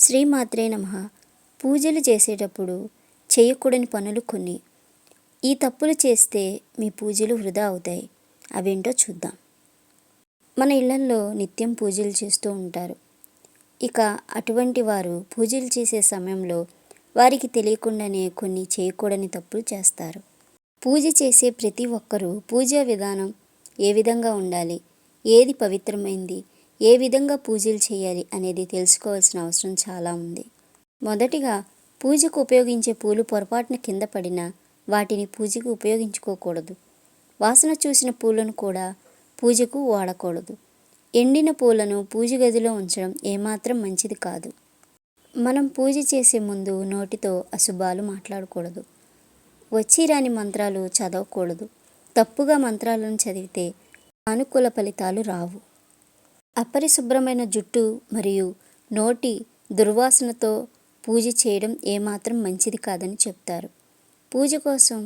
శ్రీమాత్రే నమ. పూజలు చేసేటప్పుడు చేయకూడని పనులు కొన్ని. ఈ తప్పులు చేస్తే మీ పూజలు వృధా అవుతాయి. అవేంటో చూద్దాం. మన ఇళ్ళల్లో నిత్యం పూజలు చేస్తూ ఉంటారు. ఇక అటువంటి వారు పూజలు చేసే సమయంలో వారికి తెలియకుండానే కొన్ని చేయకూడని తప్పులు చేస్తారు. పూజ చేసే ప్రతి ఒక్కరూ పూజా విధానం ఏ విధంగా ఉండాలి? ఏది పవిత్రమైంది? ఏ విధంగా పూజలు చేయాలి అనేది తెలుసుకోవాల్సిన అవసరం చాలా ఉంది. మొదటిగా పూజకు ఉపయోగించే పూలు పొరపాటున కింద పడినా వాటిని పూజకు ఉపయోగించుకోకూడదు. వాసన చూసిన పూలను కూడా పూజకు వాడకూడదు. ఎండిన పూలను పూజ గదిలో ఉంచడం ఏమాత్రం మంచిది కాదు. మనం పూజ చేసే ముందు నోటితో అశుభాలు మాట్లాడకూడదు. వచ్చి రాని మంత్రాలు చదవకూడదు. తప్పుగా మంత్రాలను చదివితే సానుకూల ఫలితాలు రావు. అపరిశుభ్రమైన జుట్టు మరియు నోటి దుర్వాసనతో పూజ చేయడం ఏమాత్రం మంచిది కాదని చెప్తారు. పూజ కోసం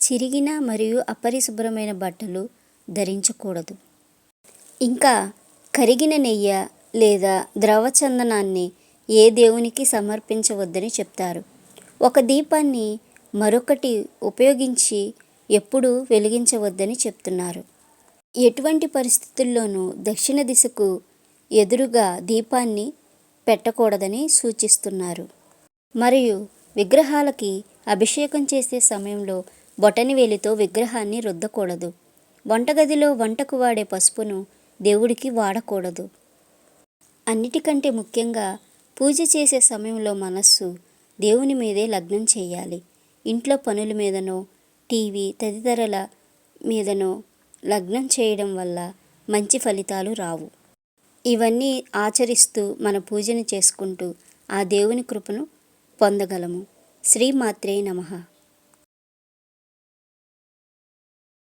చిరిగిన మరియు అపరిశుభ్రమైన బట్టలు ధరించకూడదు. ఇంకా కరిగిన నెయ్యి లేదా ద్రవచందనాన్ని ఏ దేవునికి సమర్పించవద్దని చెప్తారు. ఒక దీపాన్ని మరొకటి ఉపయోగించి ఎప్పుడూ వెలిగించవద్దని చెప్తున్నారు. ఎటువంటి పరిస్థితుల్లోనూ దక్షిణ దిశకు ఎదురుగా దీపాన్ని పెట్టకూడదని సూచిస్తున్నారు. మరియు విగ్రహాలకి అభిషేకం చేసే సమయంలో బొటనవేలితో విగ్రహాన్ని రుద్దకూడదు. వంటగదిలో వంటకు వాడే పసుపును దేవుడికి వాడకూడదు. అన్నిటికంటే ముఖ్యంగా పూజ చేసే సమయంలో మనస్సు దేవుని మీదే లగ్నం చేయాలి. ఇంట్లో పనుల మీదనో టీవీ తదితరుల మీదనో లగ్నం చేయడం వల్ల మంచి ఫలితాలు రావు. ఇవన్నీ ఆచరిస్తూ మన పూజను చేసుకుంటూ ఆ దేవుని కృపను పొందగలము. శ్రీమాత్రే నమః.